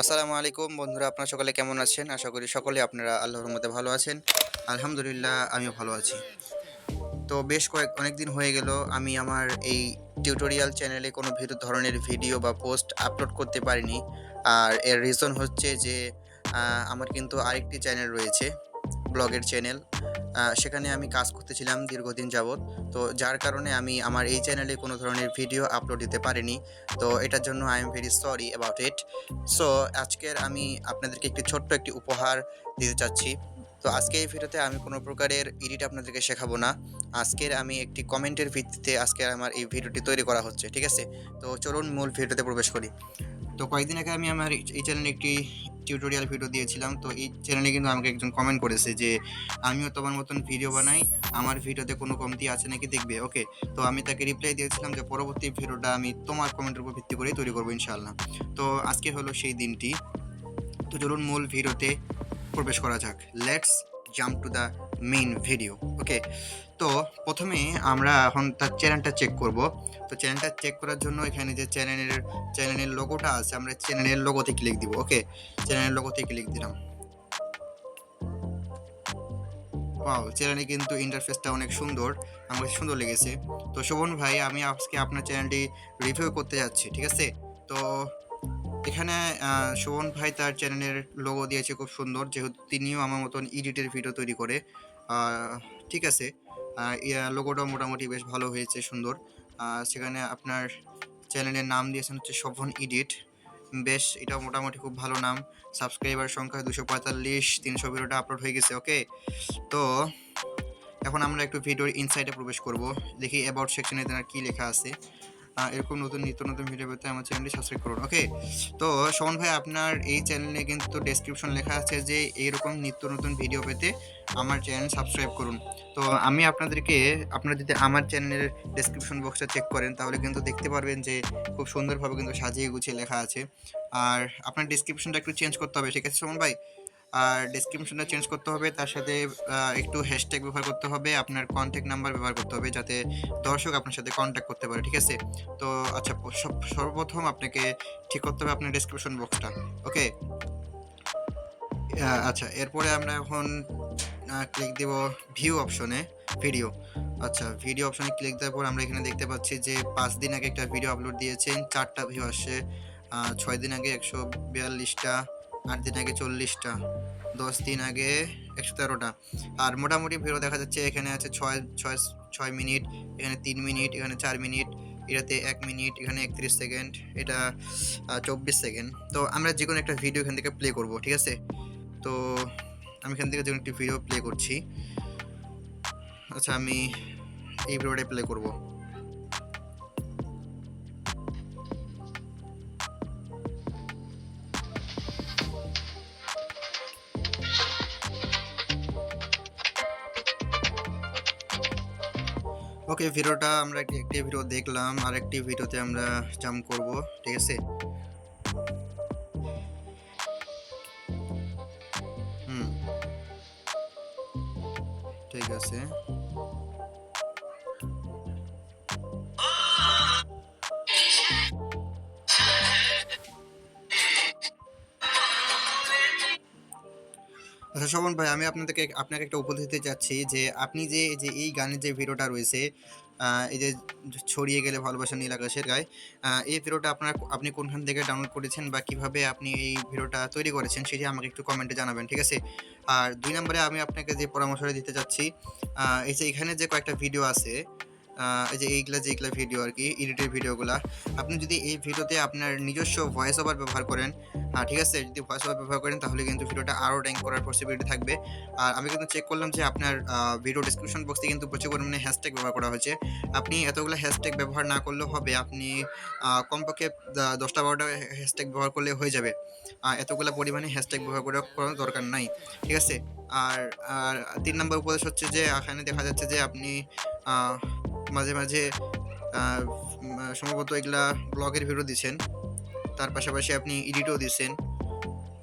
আসসালামু আলাইকুম বন্ধুরা, আপনারা সকলে কেমন আছেন? আশা করি সকলে আপনারা আল্লাহর মধ্যে ভালো আছেন। আলহামদুলিল্লাহ, আমিও ভালো আছি। তো বেশ কয়েক অনেক দিন হয়ে গেল, আমি আমার এই টিউটোরিয়াল চ্যানেলে কোনো ভিডিও ধরনের ভিডিও বা পোস্ট আপলোড করতে পারিনি। আর এর রিজন হচ্ছে যে আমার কিন্তু আরেকটি চ্যানেল রয়েছে, ব্লগের চ্যানেল সেখানে আমি কাজ করতেছিলাম দীর্ঘদিন যাবৎ। তো যার কারণে আমি আমার এই চ্যানেলে কোনো ধরনের ভিডিও আপলোড দিতে পারিনি। তো এটার জন্য I am very sorry about it so আজকের আমি আপনাদেরকে একটি ছোট্ট একটি উপহার দিতে চাচ্ছি। তো আজকে এই ভিডিওতে আমি কোনো প্রকারের এডিট আপনাদেরকে শেখাবো না। আজকের আমি একটি কমেন্টের ভিত্তিতে আজকের আমার এই ভিডিওটি তৈরি করা হচ্ছে, ঠিক আছে? তো চলুন মূল ভিডিওতে প্রবেশ করি। তো কয়েকদিন আগে আমি আমার এই চ্যানেলে একটি টিউটোরিয়াল ভিডিও দিয়েছিলাম, তো এই চ্যানেলে কিন্তু আমাকে একজন কমেন্ট করেছে যে, আমিও তোমার মতন ভিডিও বানাই, আমার ভিডিওতে কোনো কমতি আছে নাকি দেখবে? ওকে তো আমি তাকে রিপ্লাই দিয়েছিলাম যে, পরবর্তী ভিডিওটা আমি তোমার কমেন্টের উপর ভিত্তি করেই তৈরি করব ইনশাআল্লাহ। তো আজকে হলো সেই দিনটি। তো চলুন মূল ভিডিওতে প্রবেশ করা যাক। Let's jump to the main video okay তো প্রথমে আমরা এখন তার চ্যানেলটা চেক করব। তো চ্যানেলটা চেক করার জন্য এখানে যে চ্যানেলের চ্যানেলের লোগোটা আছে, আমরা চ্যানেলের লোগোতে ক্লিক দিব ওকে চ্যানেলের লোগোতে ক্লিক দিলাম। ওয়াও চ্যানেলে কিন্তু ইন্টারফেসটা অনেক সুন্দর আমার সুন্দর লেগেছে। তো শোভন ভাই, আমি আজকে আপনার চ্যানেলটি রিভিউ করতে যাচ্ছি, ঠিক আছে? তো এখানে শোভন ভাই তার চ্যানেলের লোগো দিয়েছে, খুব সুন্দর। যেহেতু তিনিও আমার মতন এডিটের ভিডিও তৈরি করে। ঠিক আছে। লোগোটাও মোটামুটি বেশ ভালো হয়েছে, সুন্দর। সেখানে আপনার চ্যানেলের নাম দিয়েছেন হচ্ছে শোভন এডিট বেশ এটা মোটামুটি খুব ভালো নাম। সাবস্ক্রাইবার সংখ্যা দুশো পঁয়তাল্লিশ, তিনশো ভিডিওটা আপলোড হয়ে গেছে ওকে তো, এখন আমরা একটু ভিডিওর ইনসাইডে প্রবেশ করব। দেখি অ্যাবাউট সেকশনে তেনার কী লেখা আছে। এরকম নতুন নিত্য নতুন ভিডিও পেতে আমার চ্যানেলটি সাবস্ক্রাইব করুন ওকে তো শোভন ভাই, আপনার এই চ্যানেলে কিন্তু ডেসক্রিপশন লেখা আছে যে এইরকম নিত্য নতুন ভিডিও পেতে আমার চ্যানেল সাবস্ক্রাইব করুন। তো আমি আপনাদেরকে, আপনারা যদি আমার চ্যানেলের ডেসক্রিপশন বক্সটা চেক করেন, তাহলে কিন্তু দেখতে পারবেন যে খুব সুন্দরভাবে কিন্তু সাজিয়ে গুছিয়ে লেখা আছে। আর আপনার ডেসক্রিপশনটা একটু চেঞ্জ করতে হবে, ঠিক আছে সুমন ভাই? আর ডেসক্রিপশনটা চেঞ্জ করতে হবে, তার সাথে একটু হ্যাশট্যাগ ব্যবহার করতে হবে, আপনার কন্ট্যাক্ট নাম্বার ব্যবহার করতে হবে, যাতে দর্শক আপনার সাথে কন্ট্যাক্ট করতে পারে, ঠিক আছে? তো আচ্ছা সর্বপ্রথম আপনাকে ঠিক করতে হবে আপনার ডেসক্রিপশন বক্সটা ওকে আচ্ছা এরপরে আমরা এখন ক্লিক দেব ভিউ অপশনে ভিডিও আচ্ছা ভিডিও অপশনে ক্লিক দেওয়ার পর আমরা এখানে দেখতে পাচ্ছি যে পাঁচ দিন আগে একটা ভিডিও আপলোড দিয়েছেন, চারটা ভিউ আসছে ছয় দিন আগে একশো বিয়াল্লিশটা আট দিন আগে চল্লিশটা, দশ দিন আগে একশো তেরোটা। আর মোটামুটি ভিডিও দেখা যাচ্ছে, এখানে আছে ছয় ছয় ছয় মিনিট, এখানে তিন মিনিট, এখানে চার মিনিট, এটাতে এক মিনিট, এখানে একত্রিশ সেকেন্ড, এটা চব্বিশ সেকেন্ড। তো আমরা যে কোনো একটা ভিডিও এখান থেকে প্লে করব, ঠিক আছে? তো আমি এখান থেকে যে কোনো একটি ভিডিও প্লে করছি। আচ্ছা আমি এই ভিডিওটাই প্লে করব। ওকে ভিডিওটা আমরা একটি একটি ভিডিও দেখলাম আর একটি ভিডিওতে আমরা জাম্প করব, ঠিক আছে? হুম। ঠিক আছে। আচ্ছা শোভন ভাই, আমি আপনাদেরকে আপনাকে একটা উপদেশ দিতে চাচ্ছি যে আপনি যে যে এই গানের যে ভিডিওটা রয়েছে এই যে ছড়িয়ে গেলে ভালোবাসা নীল আকাশের গায়ে এই ভিডিওটা আপনার আপনি কোনখান থেকে ডাউনলোড করেছেন বা কীভাবে আপনি এই ভিডিওটা তৈরি করেছেন সেটি আমাকে একটু কমেন্টে জানাবেন, ঠিক আছে? আর দুই নম্বরে আমি আপনাকে যে পরামর্শটা দিতে চাচ্ছি এই যে এখানে যে কয়েকটা ভিডিও আছে এই যে এইগুলা যেগুলা ভিডিও আর কি এডিটের ভিডিওগুলা আপনি যদি এই ভিডিওতে আপনার নিজস্ব ভয়েস ওভার ব্যবহার করেন ঠিক আছে, যদি ভয়েস ওভার ব্যবহার করেন, তাহলে কিন্তু ভিডিওটা আরও র্যাঙ্ক করার পসিবিলিটি থাকবে। আর আমি কিন্তু চেক করলাম যে আপনার ভিডিও ডিসক্রিপশন বক্সে কিন্তু প্রচুর পরিমাণে হ্যাশট্যাগ ব্যবহার করা হয়েছে। আপনি এতগুলো হ্যাশট্যাগ ব্যবহার না করলেও হবে, আপনি কমপক্ষে দশটা বারোটা হ্যাশট্যাগ ব্যবহার করলে হয়ে যাবে। এতগুলো পরিমাণে হ্যাশট্যাগ ব্যবহার করে করার দরকার নাই, ঠিক আছে? আর আর, তিন নম্বর উপদেশ হচ্ছে যে, এখানে দেখা যাচ্ছে যে আপনি মাঝে মাঝে সম্ভবত এগুলা ব্লগের ভিডিও দিচ্ছেন তার পাশাপাশি আপনি এডিটও দিচ্ছেন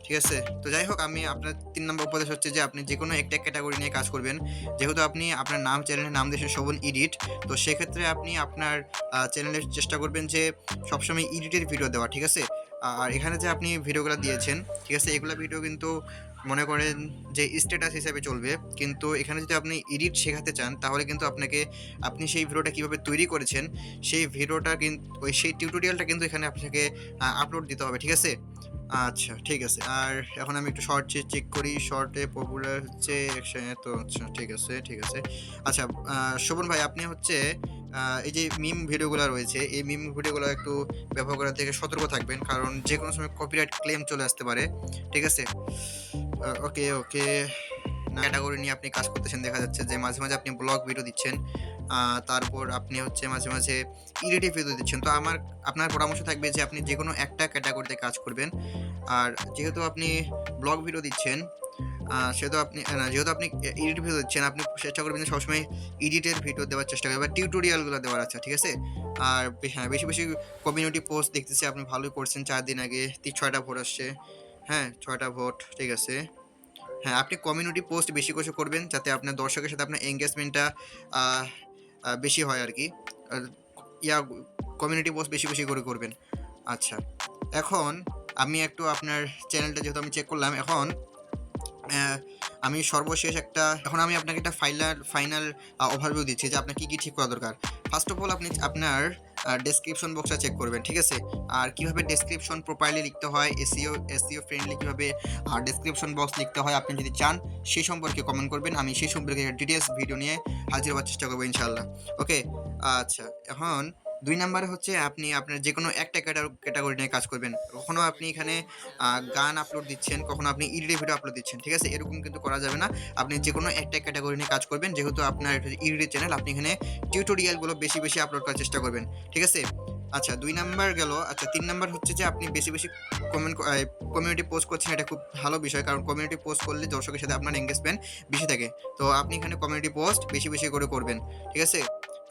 ঠিক আছে? তো যাই হোক, আমি আপনার তিন নম্বর উপদেশ হচ্ছে যে, আপনি যে কোনো একটা ক্যাটাগরি নিয়ে কাজ করবেন। যেহেতু আপনি আপনার নাম চ্যানেলের নাম দিয়েছেন শোভন এডিট তো সেক্ষেত্রে আপনি আপনার চ্যানেলের চেষ্টা করবেন যে, সবসময় এডিটের ভিডিও দেওয়া, ঠিক আছে? আর এখানে যে আপনি ভিডিওগুলো দিয়েছেন, ঠিক আছে? এগুলো ভিডিও কিন্তু মনে করেন যে স্ট্যাটাস হিসেবে চলবে, কিন্তু এখানে যদি আপনি এডিট শেখাতে চান, তাহলে কিন্তু আপনাকে, আপনি সেই ভিডিওটা কীভাবে তৈরি করেছেন, সেই ভিডিওটা কিন্তু ওই সেই টিউটোরিয়ালটা কিন্তু এখানে আপনাকে আপলোড দিতে হবে, ঠিক আছে? আচ্ছা ঠিক আছে। আর এখন আমি একটু শর্ট চেক করি শর্টে পপুলার হচ্ছে তো আচ্ছা ঠিক আছে ঠিক আছে। আচ্ছা শোভন ভাই, আপনি হচ্ছে এই যে মিম ভিডিওগুলো রয়েছে, এই মিম ভিডিওগুলো একটু ব্যবহার করার থেকে সতর্ক থাকবেন, কারণ যে কোনো সময় কপিরাইট ক্লেম চলে আসতে পারে, ঠিক আছে? ওকে ওকে ক্যাটাগরি নিয়ে আপনি কাজ করতেছেন, দেখা যাচ্ছে যে মাঝে মাঝে আপনি ব্লগ ভিডিও দিচ্ছেন তারপর আপনি হচ্ছে মাঝে মাঝে ইডিটিভ ভিডিও দিচ্ছেন। তো আমার, আপনার পরামর্শ থাকবে যে আপনি যে কোনো একটা ক্যাটাগরিতে কাজ করবেন, আর যেহেতু আপনি ব্লগ ভিডিও দিচ্ছেন সেহেতু আপনি যেহেতু আপনি এডিট ভিডিও দিচ্ছেন, আপনি চেষ্টা করবেন সবসময় এডিটের ভিডিও দেওয়ার চেষ্টা করবেন বা টিউটোরিয়ালগুলো দেওয়ার আছে, ঠিক আছে? আর হ্যাঁ বেশি বেশি কমিউনিটি পোস্ট দেখতেছি, আপনি ভালোই করছেন, চার দিন আগে ছয়টা ভোট আসছে হ্যাঁ ছয়টা ভোট, ঠিক আছে? হ্যাঁ আপনি কমিউনিটি পোস্ট বেশি কিছু করবেন, যাতে আপনার দর্শকের সাথে আপনার এঙ্গেজমেন্টটা বেশি হয় আর কি। ইয়া কমিউনিটি পোস্ট বেশি বেশি করে করবেন। আচ্ছা এখন আমি একটু আপনার চ্যানেলটা যেহেতু আমি চেক করলাম, এখন আমি সর্বশেষ একটা, এখন আমি আপনাকে একটা ফাইনাল ফাইনাল ওভারভিউ দিচ্ছি যে আপনার কী কী ঠিক করা দরকার। ফার্স্ট অফ অল আপনি আপনার ডেসক্রিপশন বক্সটা চেক করবেন, ঠিক আছে? আর কীভাবে ডেসক্রিপশন প্রপারলি লিখতে হয় এসিও এসিও ফ্রেন্ডলি কীভাবে ডেসক্রিপশন বক্স লিখতে হয়, আপনি যদি চান সেই সম্পর্কে কমেন্ট করবেন, আমি সেই সম্পর্কে ডিটেলস ভিডিও নিয়ে হাজির হওয়ার চেষ্টা করব ইনশাল্লাহ ওকে আচ্ছা এখন দুই নাম্বারে হচ্ছে আপনি আপনার যে কোনো একটা ক্যাটাগরি নিয়ে কাজ করবেন। কখনো আপনি এখানে গান আপলোড দিচ্ছেন, কখনো আপনি ইডিট ভিডিও আপলোড দিচ্ছেন, ঠিক আছে? এরকম কিন্তু করা যাবে না। আপনি যে কোনো একটা ক্যাটাগরি নিয়ে কাজ করবেন, যেহেতু আপনার ইডিট চ্যানেল আপনি এখানে টিউটোরিয়ালগুলো বেশি বেশি আপলোড করার চেষ্টা করবেন, ঠিক আছে? আচ্ছা দুই নাম্বার গেল। আচ্ছা তিন নাম্বার হচ্ছে যে আপনি বেশি বেশি কমেন্ট কমিউনিটি পোস্ট করছেন, এটা খুব ভালো বিষয়, কারণ কমিউনিটি পোস্ট করলে দর্শকের সাথে আপনার এঙ্গেজমেন্ট বেশি থাকে। তো আপনি এখানে কমিউনিটি পোস্ট বেশি বেশি করে করবেন, ঠিক আছে?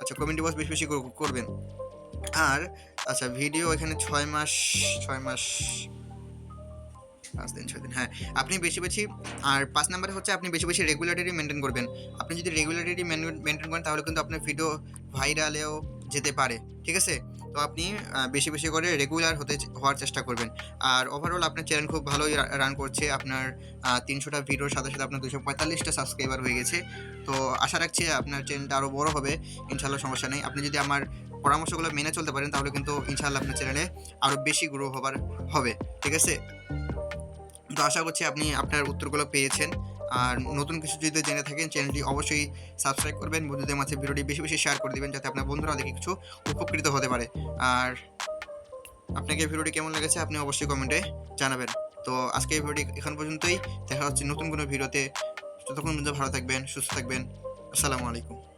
আচ্ছা কমিউনিটি বক্স বেশি বেশি করবেন। আর আচ্ছা ভিডিও এখানে ছয় মাস ছয় মাস, পাঁচ দিন, ছয় দিন হ্যাঁ আপনি বেশি বেশি, আর পাঁচ নাম্বার হচ্ছে আপনি বেশি বেশি রেগুলারিটি মেনটেন করবেন। আপনি যদি রেগুলারিটি মেনটেন করেন, তাহলে কিন্তু আপনার ভিডিও ভাইরালেও যেতে পারে, ঠিক আছে? তো আপনি বেশি বেশি করে রেগুলার হতে হওয়ার চেষ্টা করবেন। আর ওভারঅল আপনার চ্যানেল খুব ভালোই রান করছে। আপনার তিনশোটা ভিডিওর সাথে সাথে আপনার দুশো পঁয়তাল্লিশটা সাবস্ক্রাইবার হয়ে গেছে। তো আশা রাখছি আপনার চ্যানেলটা আরও বড় হবে। ইনশাল্লাহ সমস্যা নেই। আপনি যদি আমার পরামর্শগুলো মেনে চলতে পারেন, তাহলে কিন্তু ইনশাল্লাহ আপনার চ্যানেলে আরও বেশি গ্রো হবার হবে। ঠিক আছে? তো আশা করছি আপনি আপনার উত্তরগুলো পেয়েছেন। আর নতুন কিছু যদি জেনে থাকেন চ্যানেলটি অবশ্যই সাবস্ক্রাইব করবেন। বন্ধুদের মাঝে ভিডিওটি বেশি বেশি শেয়ার করে দেবেন যাতে আপনার বন্ধুরা দেখে কিছু উপকৃত হতে পারে। আর আপনাকে ভিডিওটি কেমন লেগেছে আপনি অবশ্যই কমেন্টে জানাবেন। তো আজকে এই ভিডিওটি এখন পর্যন্তই। দেখা হচ্ছে নতুন কোনো ভিডিওতে। ততক্ষণ পর্যন্ত ভালো থাকবেন সুস্থ থাকবেন। আসসালামু আলাইকুম।